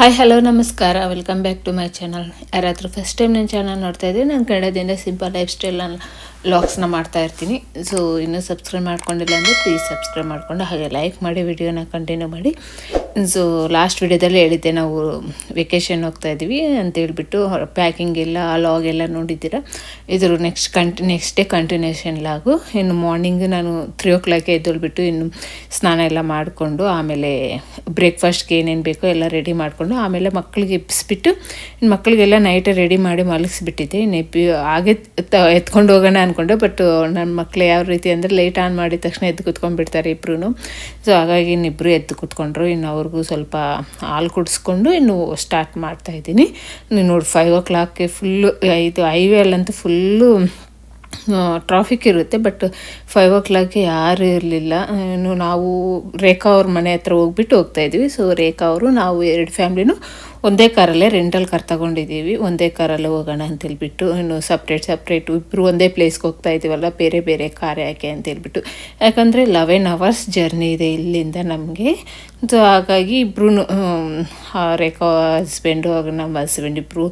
Hi hello ನಮಸ್ಕಾರ. Welcome back to my channel ಯಾರಾದರೂ first time ನನ್ನ ಚಾನಲ್ ನೋಡ್ತಾ ಇದ್ದೀನಿ ನಾನು ಕನ್ನಡದಿಂದ ಸಿಂಪಲ್ ಲೈಫ್ ಸ್ಟೈಲ್ ಲಾಗ್ಸ್ನ ಮಾಡ್ತಾ ಇರ್ತೀನಿ. ಸೊ ಇನ್ನೂ ಸಬ್ಸ್ಕ್ರೈಬ್ ಮಾಡ್ಕೊಂಡಿಲ್ಲ ಅಂದರೆ ಪ್ಲೀಸ್ ಸಬ್ಸ್ಕ್ರೈಬ್ ಮಾಡಿಕೊಂಡು ಹಾಗೆ ಲೈಕ್ ಮಾಡಿ ವಿಡಿಯೋನ ಕಂಟಿನ್ಯೂ ಮಾಡಿ. ಸೊ ಲಾಸ್ಟ್ ವಿಡಿಯೋದಲ್ಲಿ ಹೇಳಿದ್ದೆ, ನಾವು ವೆಕೇಷನ್ ಹೋಗ್ತಾ ಇದ್ದೀವಿ ಅಂತ ಹೇಳಿಬಿಟ್ಟು ಪ್ಯಾಕಿಂಗ್ ಎಲ್ಲ ಲಾಗ್ ಎಲ್ಲ ನೋಡಿದ್ದೀರ? ಇದ್ರ ನೆಕ್ಸ್ಟ್ ಕಂಟಿ ನೆಕ್ಸ್ಟ್ ಡೇ ಕಂಟಿನ್ಯೂಷನ್ ಲಾಗು. ಇನ್ನು ಮಾರ್ನಿಂಗ್ ನಾನು ತ್ರೀ ಓ ಕ್ಲಾಕ್ಗೆ ಎದ್ದೊಳ್ಬಿಟ್ಟು ಇನ್ನು ಸ್ನಾನ ಎಲ್ಲ ಮಾಡಿಕೊಂಡು, ಆಮೇಲೆ ಬ್ರೇಕ್ಫಾಸ್ಟ್ಗೆ ಏನೇನು ಬೇಕೋ ಎಲ್ಲ ರೆಡಿ ಮಾಡಿಕೊಂಡು, ಆಮೇಲೆ ಮಕ್ಕಳಿಗೆ ಇನ್ನು ಮಕ್ಕಳಿಗೆಲ್ಲ ನೈಟೇ ರೆಡಿ ಮಾಡಿ ಮಲಗಿಸ್ಬಿಟ್ಟಿದ್ದೆ. ಇನ್ನು ಎಬ್ಬಿ, ಹಾಗೆ ಎತ್ಕೊಂಡು ಹೋಗೋಣ ಅಂದ್ಕೊಂಡೆ ಬಟ್ ನನ್ನ ಮಕ್ಕಳು ಯಾವ ರೀತಿ ಅಂದರೆ ಲೈಟ್ ಆನ್ ಮಾಡಿದ ತಕ್ಷಣ ಎದ್ದು ಕುತ್ಕೊಂಡ್ಬಿಡ್ತಾರೆ ಇಬ್ಬರು ಸೊ ಹಾಗಾಗಿ ಇನ್ನಿಬ್ಬರು ಎದ್ದು ಕುತ್ಕೊಂಡ್ರು. ಇನ್ನು ಅವ್ರಿಗೂ ಸ್ವಲ್ಪ ಹಾಲು ಕುಡಿಸ್ಕೊಂಡು ಇನ್ನು ಸ್ಟಾರ್ಟ್ ಮಾಡ್ತಾ ಇದ್ದೀನಿ. ನೀವು ನೋಡಿ ಫೈವ್ ಓ ಕ್ಲಾಕ್ಗೆ ಫುಲ್ಲು ಇದು ಹೈವೇಲ್ಲಂತೂ ಫುಲ್ಲು ಟ್ರಾಫಿಕ್ ಇರುತ್ತೆ ಬಟ್ ಫೈವ್ ಓ ಕ್ಲಾಕ್ಗೆ ಯಾರು ಇರಲಿಲ್ಲ. ಇನ್ನು ನಾವು ರೇಖಾ ಅವ್ರ ಮನೆ ಹತ್ರ ಹೋಗ್ಬಿಟ್ಟು ಹೋಗ್ತಾಯಿದ್ವಿ ಸೊ ರೇಖಾ ಅವರು, ನಾವು ಎರಡು ಫ್ಯಾಮ್ಲಿನೂ ಒಂದೇ ಕಾರಲ್ಲೇ ರೆಂಟಲ್ ಕಾರ್ ತಗೊಂಡಿದ್ದೀವಿ. ಒಂದೇ ಕಾರಲ್ಲೇ ಹೋಗೋಣ ಅಂತ ಹೇಳ್ಬಿಟ್ಟು ಇನ್ನು ಸಪ್ರೇಟ್ ಸಪ್ರೇಟು ಇಬ್ಬರು ಒಂದೇ ಪ್ಲೇಸ್ಗೆ ಹೋಗ್ತಾ ಇದ್ದೀವಲ್ಲ, ಬೇರೆ ಬೇರೆ ಕಾರ್ ಯಾಕೆ ಅಂತ ಹೇಳ್ಬಿಟ್ಟು ಯಾಕಂದರೆ ಲೆವೆನ್ ಅವರ್ಸ್ ಜರ್ನಿ ಇದೆ ಇಲ್ಲಿಂದ ನಮಗೆ. ಸೊ ಹಾಗಾಗಿ ಇಬ್ಬರು ರೇಖಾ ಹಸ್ಬೆಂಡು ಹಾಗೆ ನಮ್ಮ ಹಸ್ಬೆಂಡ್ ಇಬ್ಬರು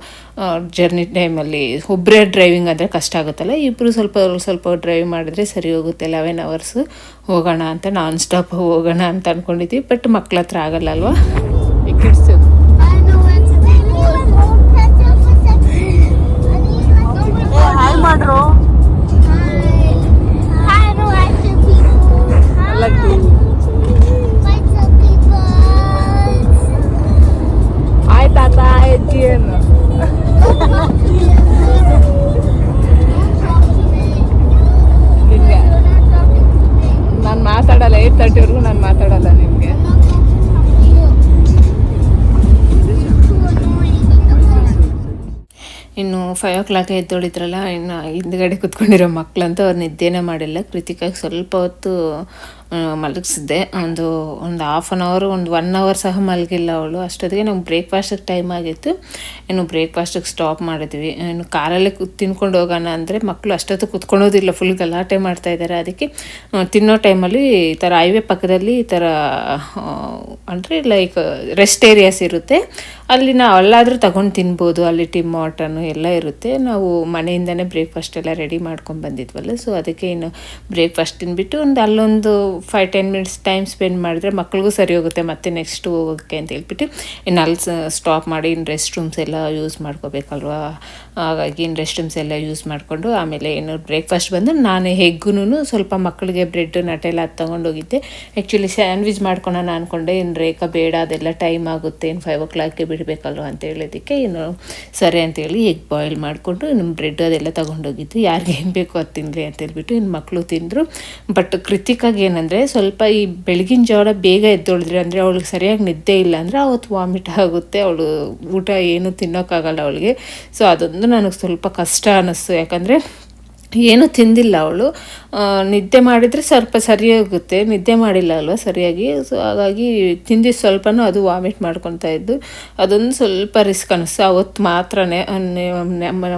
ಜರ್ನಿ ಟೈಮಲ್ಲಿ ಒಬ್ಬರೇ ಡ್ರೈವಿಂಗ್ ಅಂದರೆ ಕಷ್ಟ ಆಗುತ್ತಲ್ಲ. ಇಬ್ಬರು ಸ್ವಲ್ಪ ಸ್ವಲ್ಪ ಡ್ರೈವ್ ಮಾಡಿದ್ರೆ ಸರಿ ಹೋಗುತ್ತೆ. ಲೆವೆನ್ ಅವರ್ಸು ಹೋಗೋಣ ಅಂತ ನಾನ್ ಸ್ಟಾಪ್ ಹೋಗೋಣ ಅಂತ ಅಂದ್ಕೊಂಡಿದ್ವಿ ಬಟ್ ಮಕ್ಳ ಹತ್ರ ಆಗಲ್ಲ ಅಲ್ವಾ? ಫೈವ್ ಓ ಕ್ಲಾಕ್ ಎದ್ದೊಳಿದ್ರಲ್ಲ ಇನ್ನು ಹಿಂದ್ಗಡೆ ಕುತ್ಕೊಂಡಿರೋ ಮಕ್ಕಳಂತೂ ಅವ್ರು ನಿದ್ದೆನೇ ಮಾಡಿಲ್ಲ. ಕೃತಿಕಾಗಿ ಸ್ವಲ್ಪ ಹೊತ್ತು ಮಲಗಿಸಿದ್ದೆ. ಒಂದು ಒಂದು ಹಾಫ್ ಆನ್ ಅವರ್ ಒಂದು ಒನ್ ಅವರ್ ಸಹ ಮಲಗಿಲ್ಲ ಅವಳು. ಅಷ್ಟೊತ್ತಿಗೆ ನಮ್ಗೆ ಬ್ರೇಕ್ಫಾಸ್ಟಿಗೆ ಟೈಮ್ ಆಗಿತ್ತು. ಇನ್ನು ಬ್ರೇಕ್ಫಾಸ್ಟಿಗೆ ಸ್ಟಾಪ್ ಮಾಡಿದ್ವಿ. ಇನ್ನು ಕಾರಲ್ಲಿ ತಿನ್ಕೊಂಡು ಹೋಗೋಣ ಅಂದರೆ ಮಕ್ಕಳು ಅಷ್ಟೊತ್ತು ಕುತ್ಕೊಳ್ಳೋದಿಲ್ಲ ಫುಲ್ ಗಲಾಟೆ ಮಾಡ್ತಾ ಇದ್ದಾರೆ. ಅದಕ್ಕೆ ತಿನ್ನೋ ಟೈಮಲ್ಲಿ ಈ ಥರ ಹೈವೇ ಪಕ್ಕದಲ್ಲಿ ಈ ಥರ ಅಂದರೆ ಲೈಕ್ ರೆಸ್ಟ್ ಏರಿಯಾಸ್ ಇರುತ್ತೆ. ಅಲ್ಲಿ ನಾವು ಅಲ್ಲಾದರೂ ತಗೊಂಡು ತಿನ್ಬೋದು. ಅಲ್ಲಿ ಟಿಮ್ ಮಾಟನು ಎಲ್ಲ ಇರುತ್ತೆ. ನಾವು ಮನೆಯಿಂದನೇ ಬ್ರೇಕ್ಫಾಸ್ಟ್ ಎಲ್ಲ ರೆಡಿ ಮಾಡ್ಕೊಂಡು ಬಂದಿದ್ವಲ್ಲ. ಸೊ ಅದಕ್ಕೆ ಇನ್ನು ಬ್ರೇಕ್ಫಾಸ್ಟ್ ತಿನ್ಬಿಟ್ಟು ಒಂದು ಅಲ್ಲೊಂದು five ten minutes time spend ಮಾಡಿದ್ರೆ ಮಕ್ಳಿಗೂ ಸರಿ ಹೋಗುತ್ತೆ. ಮತ್ತೆ ನೆಕ್ಸ್ಟ್ ಹೋಗೋಕ್ಕೆ ಅಂತ ಹೇಳ್ಬಿಟ್ಟು ಇನ್ನು ಅಲ್ಲಿ ಸ್ಟಾಪ್ ಮಾಡಿ ಇನ್ನು ರೆಸ್ಟ್ ರೂಮ್ಸ್ ಎಲ್ಲ ಯೂಸ್ ಮಾಡ್ಕೋಬೇಕಲ್ವಾ? ಹಾಗಾಗಿ ರೆಸ್ಟ್ ರೂಮ್ಸ್ ಎಲ್ಲ ಯೂಸ್ ಮಾಡಿಕೊಂಡು ಆಮೇಲೆ ಏನು ಬ್ರೇಕ್ಫಾಸ್ಟ್ ಬಂದು ನಾನು ಹೆಗ್ಗು ಸ್ವಲ್ಪ ಮಕ್ಕಳಿಗೆ ಬ್ರೆಡ್ ನಟೆಲ್ಲ ಅದು ತೊಗೊಂಡೋಗಿದ್ದೆ. ಆ್ಯಕ್ಚುಲಿ ಸ್ಯಾಂಡ್ವಿಚ್ ಮಾಡ್ಕೊಳೋಣ ಅಂದ್ಕೊಂಡೆ ಇನ್ನು ರೇಖಾ ಬೇಡ, ಅದೆಲ್ಲ ಟೈಮ್ ಆಗುತ್ತೆ. ಏನು ಫೈವ್ ಓ ಕ್ಲಾಕ್ಗೆ ಬಿಡಬೇಕಲ್ವ ಅಂತ ಹೇಳಿದ್ದಕ್ಕೆ ಇನ್ನು ಸರಿ ಅಂತೇಳಿ ಎಗ್ ಬಾಯ್ಲ್ ಮಾಡಿಕೊಂಡು ಇನ್ನು ಬ್ರೆಡ್ ಅದೆಲ್ಲ ತೊಗೊಂಡೋಗಿದ್ದು. ಏನು ಬೇಕು ಅದು ತಿನ್ನಲಿ ಅಂತ ಹೇಳ್ಬಿಟ್ಟು ಇನ್ನು ಮಕ್ಕಳು ತಿಂದರು. ಬಟ್ ಕೃತಿಕಾಗಿ ಏನಂದರೆ ಸ್ವಲ್ಪ ಈ ಬೆಳಗಿನ ಜಾವ ಬೇಗ ಎದ್ದೊಳಿದ್ರೆ ಅಂದರೆ ಅವಳಿಗೆ ಸರಿಯಾಗಿ ನಿದ್ದೆ ಇಲ್ಲ ಅಂದರೆ ಅವತ್ತು ವಾಮಿಟ್ ಆಗುತ್ತೆ. ಅವಳು ಊಟ ಏನು ತಿನ್ನೋಕ್ಕಾಗಲ್ಲ ಅವಳಿಗೆ. ಸೊ ಅದೊಂದು ನನಗೆ ಸ್ವಲ್ಪ ಕಷ್ಟ ಅನ್ನಿಸ್ತು ಯಾಕಂದರೆ ಏನೂ ತಿಂದಿಲ್ಲ ಅವಳು. ನಿದ್ದೆ ಮಾಡಿದರೆ ಸ್ವಲ್ಪ ಸರಿ ಹೋಗುತ್ತೆ ನಿದ್ದೆ ಮಾಡಿಲ್ಲ ಅಲ್ವಾ ಸರಿಯಾಗಿ. ಸೊ ಹಾಗಾಗಿ ತಿಂದಿದ್ದು ಸ್ವಲ್ಪನೂ ಅದು ವಾಮಿಟ್ ಮಾಡ್ಕೊತಾ ಇದ್ದು, ಅದೊಂದು ಸ್ವಲ್ಪ ರಿಸ್ಕ್ ಅನ್ನಿಸ್ತು ಅವತ್ತು ಮಾತ್ರ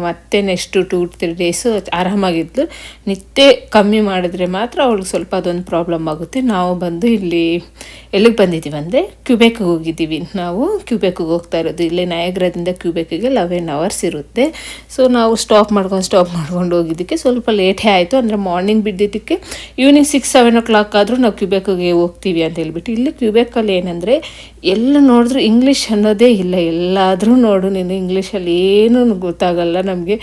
ಮತ್ತೆ ನೆಕ್ಸ್ಟ್ ಟೂ ತ್ರೀ ಡೇಸು ಆರಾಮಾಗಿದ್ದು ನಿದ್ದೆ ಕಮ್ಮಿ ಮಾಡಿದ್ರೆ ಮಾತ್ರ ಅವಳಿಗೆ ಸ್ವಲ್ಪ ಅದೊಂದು ಪ್ರಾಬ್ಲಮ್ ಆಗುತ್ತೆ. ನಾವು ಬಂದು ಇಲ್ಲಿ, ಎಲ್ಲಿಗೆ ಬಂದಿದ್ದೀವಿ ಅಂದರೆ ಕ್ಯೂಬೆಕ್ಗೆ ಹೋಗಿದ್ದೀವಿ. ನಾವು ಕ್ಯೂಬೆಕ್ಗೆ ಹೋಗ್ತಾ ಇರೋದು. ಇಲ್ಲೇ ನಯಗ್ರದಿಂದ ಕ್ಯೂಬೆಕ್ಗೆ ಲೆವೆನ್ ಅವರ್ಸ್ ಇರುತ್ತೆ. ಸೊ ನಾವು ಸ್ಟಾಪ್ ಮಾಡ್ಕೊಂಡು ಸ್ಟಾಪ್ ಮಾಡ್ಕೊಂಡು ಹೋಗಿದ್ದಕ್ಕೆ ಸ್ವಲ್ಪ ಲೇಟೇ ಆಯಿತು, ಅಂದರೆ ಮಾರ್ನಿಂಗ್ ಬಿದ್ದಿದ್ದಕ್ಕೆ evening six seven o'clock ಆದರೂ ನಾವು ಕ್ಯೂಬೆಕ್ಗೆ ಹೋಗ್ತೀವಿ ಅಂತ ಹೇಳ್ಬಿಟ್ಟು. ಇಲ್ಲಿ ಕ್ಯೂಬೆಕ್ಕಲ್ಲಿ ಏನಂದರೆ ಎಲ್ಲ ನೋಡಿದ್ರು ಇಂಗ್ಲೀಷ್ ಅನ್ನೋದೇ ಇಲ್ಲ. ಎಲ್ಲಾದರೂ ನೋಡು ನೀನು ಇಂಗ್ಲೀಷಲ್ಲಿ ಏನೂ ಗೊತ್ತಾಗಲ್ಲ ನಮಗೆ.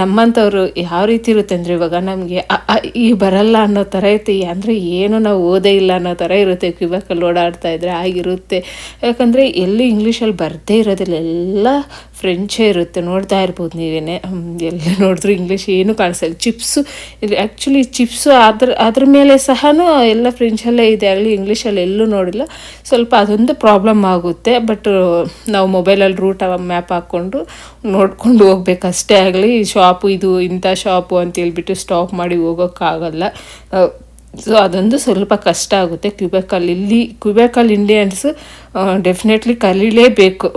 ನಮ್ಮಂಥವ್ರು ಯಾವ ರೀತಿ ಇರುತ್ತೆ ಅಂದರೆ ಇವಾಗ ನಮಗೆ ಈ ಬರಲ್ಲ ಅನ್ನೋ ಥರ ಇರುತ್ತೆ. ಅಂದರೆ ಏನು ನಾವು ಓದೇ ಇಲ್ಲ ಅನ್ನೋ ಥರ ಇರುತ್ತೆ. ಕ್ಯೂಬೆಕ್ಕಲ್ಲಿ ಓಡಾಡ್ತಾ ಇದ್ರೆ ಆಗಿರುತ್ತೆ. ಯಾಕಂದರೆ ಎಲ್ಲಿ ಇಂಗ್ಲೀಷಲ್ಲಿ ಬರದೇ ಇರೋದಿಲ್ಲ. ಎಲ್ಲ ಫ್ರೆಂಚೇ ಇರುತ್ತೆ. ನೋಡ್ತಾ ಇರ್ಬೋದು ನೀವೇನೆ. ಎಲ್ಲ ನೋಡಿದ್ರು ಇಂಗ್ಲೀಷ್ ಏನು ಕಾಣಿಸಲ್ಲ. ಚಿಪ್ಸು, ಇದು ಆ್ಯಕ್ಚುಲಿ ಚಿಪ್ಸು ಅದ್ರ ಅದ್ರ ಮೇಲೆ ಸಹ ಎಲ್ಲ ಫ್ರೆಂಚಲ್ಲೇ ಇದೆ ಆಗಲಿ ಇಂಗ್ಲೀಷಲ್ಲಿ ಎಲ್ಲೂ ನೋಡಿಲ್ಲ. ಸ್ವಲ್ಪ ಅದೊಂದು ಪ್ರಾಬ್ಲಮ್ ಆಗುತ್ತೆ ಬಟ್ ನಾವು ಮೊಬೈಲಲ್ಲಿ ರೂಟ್ ಮ್ಯಾಪ್ ಹಾಕ್ಕೊಂಡು ನೋಡ್ಕೊಂಡು ಹೋಗ್ಬೇಕಷ್ಟೇ ಆಗಲಿ. ಶಾಪು ಇದು, ಇಂಥ ಶಾಪು ಅಂತ ಹೇಳ್ಬಿಟ್ಟು ಸ್ಟಾಪ್ ಮಾಡಿ ಹೋಗೋಕ್ಕಾಗಲ್ಲ. ಸೊ ಅದೊಂದು ಸ್ವಲ್ಪ ಕಷ್ಟ ಆಗುತ್ತೆ. ಕ್ಯೂಬೆಕಲ್ಲಿ ಇಲ್ಲಿ ಕ್ಯೂಬೆಕಲ್ಲಿ ಇಂಡಿಯನ್ಸ್ ಡೆಫಿನೆಟ್ಲಿ ಕಲೀಲೇಬೇಕು.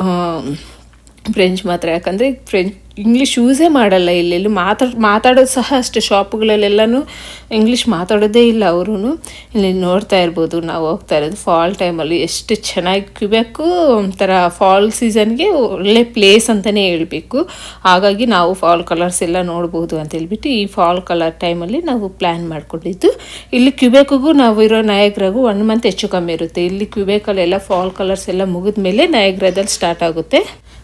ಫ್ರೆಂಚ್ ಮಾತ್ರ. ಯಾಕಂದರೆ ಫ್ರೆಂಚ್ ಇಂಗ್ಲೀಷ್ ಯೂಸೇ ಮಾಡಲ್ಲ ಇಲ್ಲೆಲ್ಲೂ. ಮಾತಾಡ್ ಮಾತಾಡೋದು ಸಹ ಅಷ್ಟೇ. ಶಾಪ್ಗಳಲ್ಲೆಲ್ಲನೂ ಇಂಗ್ಲೀಷ್ ಮಾತಾಡೋದೇ ಇಲ್ಲ ಅವರು ಇಲ್ಲಿ ನೋಡ್ತಾ ಇರ್ಬೋದು, ನಾವು ಹೋಗ್ತಾ ಇರೋದು ಫಾಲ್ ಟೈಮಲ್ಲಿ ಎಷ್ಟು ಚೆನ್ನಾಗಿ ಕ್ಯೂಬೇಕು ಒಂಥರ ಫಾಲ್ ಸೀಸನ್ಗೆ ಒಳ್ಳೆ ಪ್ಲೇಸ್ ಅಂತಲೇ ಹೇಳಬೇಕು. ಹಾಗಾಗಿ ನಾವು ಫಾಲ್ ಕಲರ್ಸ್ ಎಲ್ಲ ನೋಡ್ಬೋದು ಅಂತ ಹೇಳ್ಬಿಟ್ಟು ಈ ಫಾಲ್ ಕಲರ್ ಟೈಮಲ್ಲಿ ನಾವು ಪ್ಲ್ಯಾನ್ ಮಾಡಿಕೊಂಡಿದ್ದು. ಇಲ್ಲಿ ಕ್ಯೂಬೇಕಿಗೂ ನಾವು ಇರೋ ನಯಗ್ರಾಗೂ ಒನ್ ಮಂತ್ ಹೆಚ್ಚು ಕಮ್ಮಿ ಇರುತ್ತೆ. ಇಲ್ಲಿ ಕ್ಯೂಬ್ಯಾಕಲ್ಲೆಲ್ಲ ಫಾಲ್ ಕಲರ್ಸ್ ಎಲ್ಲ ಮುಗಿದ ಮೇಲೆ ನಯಗ್ರಾದಲ್ಲಿ ಸ್ಟಾರ್ಟ್ ಆಗುತ್ತೆ.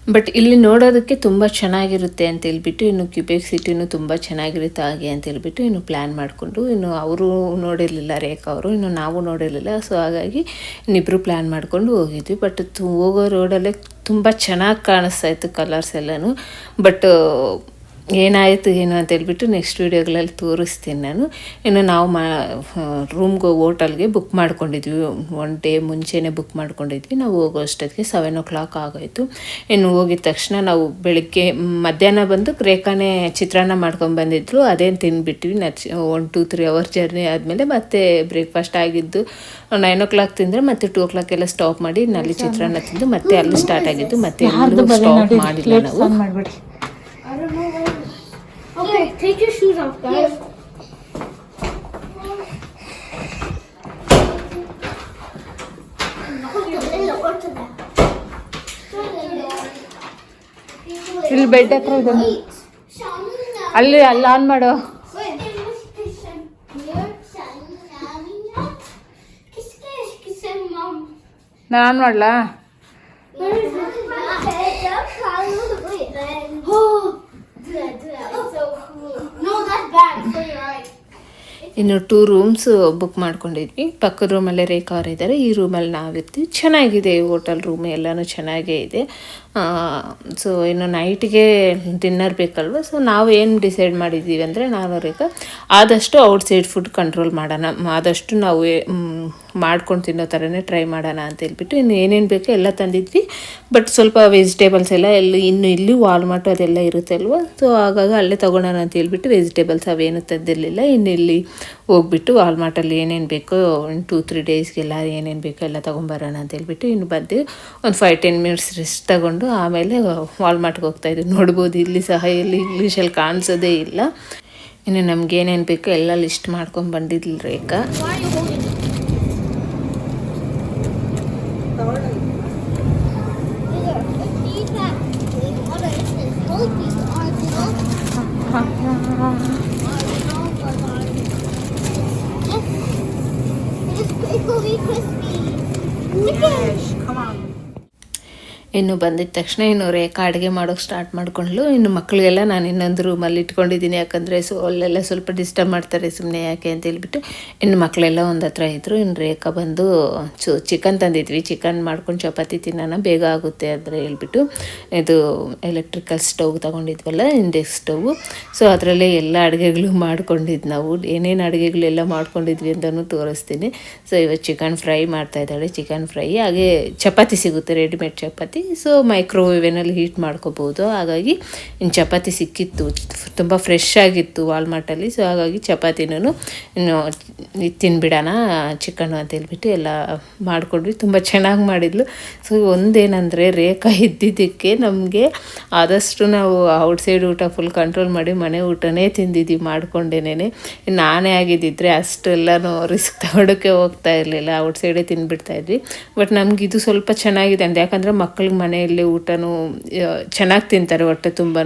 ಬಟ್ ಇಲ್ಲಿ ನೋಡೋದಕ್ಕೆ ತುಂಬ ಚೆನ್ನಾಗಿರುತ್ತೆ ಅಂತ ಹೇಳ್ಬಿಟ್ಟು ಇನ್ನು ಕ್ಯೂಬೆಕ್ ಸಿಟಿನೂ ತುಂಬ ಚೆನ್ನಾಗಿರುತ್ತೆ ಹಾಗೆ ಅಂತ ಹೇಳ್ಬಿಟ್ಟು ಇನ್ನು ಪ್ಲ್ಯಾನ್ ಮಾಡಿಕೊಂಡು ಇನ್ನು ಅವರು ನೋಡಿರಲಿಲ್ಲ ರೇಖಾ ಅವರು, ಇನ್ನು ನಾವು ನೋಡಿರಲಿಲ್ಲ. ಸೊ ಹಾಗಾಗಿ ಇನ್ನಿಬ್ಬರು ಪ್ಲ್ಯಾನ್ ಮಾಡಿಕೊಂಡು ಹೋಗಿದ್ವಿ. ಬಟ್ ಹೋಗೋ ರೋಡಲ್ಲೇ ತುಂಬ ಚೆನ್ನಾಗಿ ಕಾಣಿಸ್ತಾ ಇತ್ತು ಕಲರ್ಸ್ ಎಲ್ಲನೂ. ಬಟ್ ಏನಾಯಿತು ಏನು ಅಂತ ಹೇಳ್ಬಿಟ್ಟು ನೆಕ್ಸ್ಟ್ ವೀಡಿಯೋಗಳಲ್ಲಿ ತೋರಿಸ್ತೀನಿ ನಾನು. ಇನ್ನು ನಾವು ಮಾ ರೂಮ್ಗೆ ಹೋಟೆಲ್ಗೆ ಬುಕ್ ಮಾಡ್ಕೊಂಡಿದ್ವಿ. ಒನ್ ಡೇ ಮುಂಚೆನೇ ಬುಕ್ ಮಾಡ್ಕೊಂಡಿದ್ವಿ. ನಾವು ಹೋಗೋ ಅಷ್ಟೊತ್ತಿಗೆ ಸೆವೆನ್ ಓ ಕ್ಲಾಕ್ ಆಗೋಯಿತು. ಇನ್ನು ಹೋಗಿದ ತಕ್ಷಣ ನಾವು ಬೆಳಗ್ಗೆ ಮಧ್ಯಾಹ್ನ ಬಂದು ರೇಖಾನೇ ಚಿತ್ರಾನ್ನ ಮಾಡ್ಕೊಂಡು ಬಂದಿದ್ರು. ಅದೇನು ತಿಂದುಬಿಟ್ವಿ. Nach one two three hour journey ಆದಮೇಲೆ ಮತ್ತೆ ಬ್ರೇಕ್ಫಾಸ್ಟ್ ಆಗಿದ್ದು. ನೈನ್ ಓ ಕ್ಲಾಕ್ ತಿಂದರೆ ಮತ್ತೆ ಟೂ ಓ ಕ್ಲಾಕ್ ಎಲ್ಲ ಸ್ಟಾಪ್ ಮಾಡಿ ನಲ್ಲಿ ಚಿತ್ರಾನ್ನ ತಿಂದು ಮತ್ತೆ ಅಲ್ಲಿ ಸ್ಟಾರ್ಟ್ ಆಗಿದ್ದು. ಮತ್ತೆ ಸ್ಟಾಪ್ ಮಾಡಿಲ್ಲ ನಾವು. Okay, take your shoes off, guys. ಇಲ್ಲಿ ಬೆಡ್ ಹತ್ರ ಇದೆ ಅಲ್ಲಿ ಅಲ್ಲಿ ಆನ್ ಮಾಡು. ನಾನು ಆನ್ ಮಾಡ್ಲಾ? ಇನ್ನು ಟೂ ರೂಮ್ಸ್ ಬುಕ್ ಮಾಡ್ಕೊಂಡಿದ್ವಿ. ಪಕ್ಕದ ರೂಮಲ್ಲೇ ರೇಖಾ ಅವ್ರು ಇದ್ದಾರೆ ಈ ರೂಮಲ್ಲಿ ನಾವಿರ್ತೀವಿ. ಚೆನ್ನಾಗಿದೆ ಈ ಹೋಟೆಲ್ ರೂಮ್ ಎಲ್ಲನೂ ಚೆನ್ನಾಗೇ ಇದೆ. ಸೊ ಇನ್ನು ನೈಟ್ಗೆ ಡಿನ್ನರ್ ಬೇಕಲ್ವ? ಸೊ ನಾವು ಏನು ಡಿಸೈಡ್ ಮಾಡಿದ್ದೀವಿ ಅಂದರೆ ನಾನು ರೇಖಾ ಆದಷ್ಟು ಔಟ್ಸೈಡ್ ಫುಡ್ ಕಂಟ್ರೋಲ್ ಮಾಡೋಣ. ಆದಷ್ಟು ನಾವು ಮಾಡ್ಕೊಂಡು ತಿನ್ನೋ ಥರನೇ ಟ್ರೈ ಮಾಡೋಣ ಅಂತ ಹೇಳ್ಬಿಟ್ಟು ಇನ್ನು ಏನೇನು ಬೇಕೋ ಎಲ್ಲ ತಂದಿದ್ವಿ. ಬಟ್ ಸ್ವಲ್ಪ ವೆಜಿಟೇಬಲ್ಸ್ ಎಲ್ಲ ಎಲ್ಲಿ, ಇನ್ನು ಇಲ್ಲಿ ವಾಲ್ಮಾರ್ಟ್ ಅದೆಲ್ಲ ಇರುತ್ತೆ ಅಲ್ವ? ಸೊ ಆಗಾಗ ಅಲ್ಲೇ ತೊಗೊಳೋಣ ಅಂತ ಹೇಳ್ಬಿಟ್ಟು ವೆಜಿಟೇಬಲ್ಸ್ ಅವೇನು ತಂದಿರಲಿಲ್ಲ. ಇನ್ನು ಇಲ್ಲಿ ಹೋಗ್ಬಿಟ್ಟು ವಾಲ್ಮಾರ್ಟಲ್ಲಿ ಏನೇನು ಬೇಕೋ ಒಂದು ಟೂ ತ್ರೀ ಡೇಸ್ಗೆಲ್ಲ ಏನೇನು ಬೇಕೋ ಎಲ್ಲ ತೊಗೊಂಬರೋಣ ಅಂತ ಹೇಳ್ಬಿಟ್ಟು ಇನ್ನು ಬಂದು ಒಂದು ಫೈವ್ ಟೆನ್ ಮಿನಿಟ್ಸ್ ರೆಸ್ಟ್ ತಗೊಂಡು ಆಮೇಲೆ ವಾಲ್ಮಾರ್ಟ್ಗೆ ಹೋಗ್ತಾಯಿದ್ವಿ ನೋಡ್ಬೋದು ಇಲ್ಲಿ ಸಹ ಇಲ್ಲಿ ಇಂಗ್ಲೀಷಲ್ಲಿ ಕಾಣಿಸೋದೇ ಇಲ್ಲ. ಇನ್ನು ನಮ್ಗೆ ಏನೇನು ಬೇಕೋ ಎಲ್ಲ ಲಿಸ್ಟ್ ಮಾಡ್ಕೊಂಡು ಬಂದಿದ್ಲು ರೇಖಾ. ಇನ್ನು ಬಂದಿದ್ದ ತಕ್ಷಣ ಇನ್ನು ರೇಖಾ ಅಡುಗೆ ಮಾಡೋಕೆ ಸ್ಟಾರ್ಟ್ ಮಾಡ್ಕೊಂಡ್ಲು. ಇನ್ನು ಮಕ್ಕಳಿಗೆಲ್ಲ ನಾನು ಇನ್ನೊಂದು ರೂಮಲ್ಲಿ ಇಟ್ಕೊಂಡಿದ್ದೀನಿ ಯಾಕಂದರೆ ಸೊ ಅಲ್ಲೆಲ್ಲ ಸ್ವಲ್ಪ ಡಿಸ್ಟರ್ಬ್ ಮಾಡ್ತಾರೆ ಸುಮ್ಮನೆ ಯಾಕೆ ಅಂತ ಹೇಳ್ಬಿಟ್ಟು. ಇನ್ನು ಮಕ್ಕಳೆಲ್ಲ ಒಂದು ಹತ್ರ ಇದ್ದರು ಇನ್ನು ರೇಖಾ ಬಂದು ಚು ಚಿಕನ್ ತಂದಿದ್ವಿ. ಚಿಕನ್ ಮಾಡ್ಕೊಂಡು ಚಪಾತಿ ತಿನ್ನೋಣ, ಬೇಗ ಆಗುತ್ತೆ ಅಂದರೆ ಹೇಳ್ಬಿಟ್ಟು ಇದು ಎಲೆಕ್ಟ್ರಿಕಲ್ ಸ್ಟವ್ ತಗೊಂಡಿದ್ವಲ್ಲ ಇಂಡೆಕ್ಸ್ ಸ್ಟವ್ ಸೊ ಅದರಲ್ಲೇ ಎಲ್ಲ ಅಡುಗೆಗಳು ಮಾಡ್ಕೊಂಡಿದ್ದು ನಾವು. ಏನೇನು ಅಡುಗೆಗಳೆಲ್ಲ ಮಾಡ್ಕೊಂಡಿದ್ವಿ ಅಂತಲೂ ತೋರಿಸ್ತೀನಿ. ಸೊ ಇವತ್ತು ಚಿಕನ್ ಫ್ರೈ ಮಾಡ್ತಾ ಇದ್ದಾಳೆ. ಚಿಕನ್ ಫ್ರೈ ಹಾಗೆ ಚಪಾತಿ ಸಿಗುತ್ತೆ ರೆಡಿಮೇಡ್ ಚಪಾತಿ. ಸೊ ಮೈಕ್ರೋವೇವ್ನಲ್ಲಿ ಹೀಟ್ ಮಾಡ್ಕೋಬೋದು. ಹಾಗಾಗಿ, ಇನ್ನು ಚಪಾತಿ ಸಿಕ್ಕಿತ್ತು. ತುಂಬ ಫ್ರೆಶ್ ಆಗಿತ್ತು ವಾಲ್ಮಾರ್ಟಲ್ಲಿ ಸೊ ಹಾಗಾಗಿ ಚಪಾತಿನೂ ತಿನ್ಬಿಡೋಣ ಚಿಕನ್ ಅಂತ ಹೇಳ್ಬಿಟ್ಟು ಎಲ್ಲ ಮಾಡಿಕೊಂಡ್ವಿ. ತುಂಬ ಚೆನ್ನಾಗಿ ಮಾಡಿದ್ಲು. ಸೊ ಒಂದೇನಂದರೆ, ರೇಖಾ ಇದ್ದಿದ್ದಕ್ಕೆ ನಮಗೆ ಆದಷ್ಟು ನಾವು ಔಟ್ಸೈಡ್ ಊಟ ಫುಲ್ ಕಂಟ್ರೋಲ್ ಮಾಡಿ, ಮನೆ ಊಟನೇ ತಿಂದಿದ್ದೀವಿ ಮಾಡ್ಕೊಂಡೇನೆ ನಾನೇ ಆಗಿದ್ದಿದ್ರೆ ಅಷ್ಟೆಲ್ಲನೂ ರಿಸ್ಕ್ ತಗೊಳಕ್ಕೆ ಹೋಗ್ತಾ ಇರಲಿಲ್ಲ. ಔಟ್ಸೈಡೇ ತಿನ್ಬಿಡ್ತಾ ಇದ್ವಿ. ಬಟ್ ನಮಗಿದು ಸ್ವಲ್ಪ ಚೆನ್ನಾಗಿದೆ ಅಂತ. ಯಾಕಂದರೆ ಮಕ್ಕಳಿಗೆ ಮನೆಯಲ್ಲಿ ಊಟನೂ ಚೆನ್ನಾಗಿ ತಿಂತಾರೆ ಹೊಟ್ಟೆ ತುಂಬಾ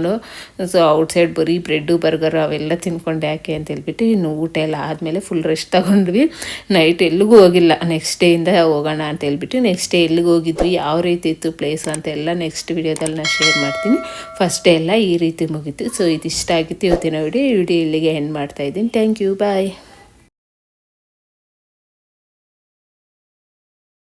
ಸೊ ಔಟ್ಸೈಡ್ ಬರೀ ಬ್ರೆಡ್ಡು ಬರ್ಗರು ಅವೆಲ್ಲ ತಿನ್ಕೊಂಡು ಯಾಕೆ ಅಂತ ಹೇಳ್ಬಿಟ್ಟು ಇನ್ನು ಊಟ ಎಲ್ಲ ಆದಮೇಲೆ ಫುಲ್ ರೆಸ್ಟ್ ತಗೊಂಡ್ವಿ. ನೈಟ್ ಎಲ್ಲಿಗೂ ಹೋಗಿಲ್ಲ. ನೆಕ್ಸ್ಟ್ ಡೇಯಿಂದ ಹೋಗೋಣ ಅಂತ ಹೇಳ್ಬಿಟ್ಟು ನೆಕ್ಸ್ಟ್ ಡೇ ಎಲ್ಲಿಗೆ ಹೋಗಿದ್ವಿ, ಯಾವ ರೀತಿ ಇತ್ತು ಪ್ಲೇಸ್ ಅಂತ ಎಲ್ಲ ನೆಕ್ಸ್ಟ್ ವಿಡಿಯೋದಲ್ಲಿ ನಾನು ಶೇರ್ ಮಾಡ್ತೀನಿ. ಫಸ್ಟ್ ಡೇ ಎಲ್ಲ ಈ ರೀತಿ ಮುಗೀತು. ಸೊ ಇದು ಇಷ್ಟ ಆಗಿತ್ತು ಇವತ್ತಿನ ವಿಡಿಯೋ ವಿಡಿಯೋ ಇಲ್ಲಿಗೆ ಎಂಡ್ ಮಾಡ್ತಾ ಇದ್ದೀನಿ. Thank you bye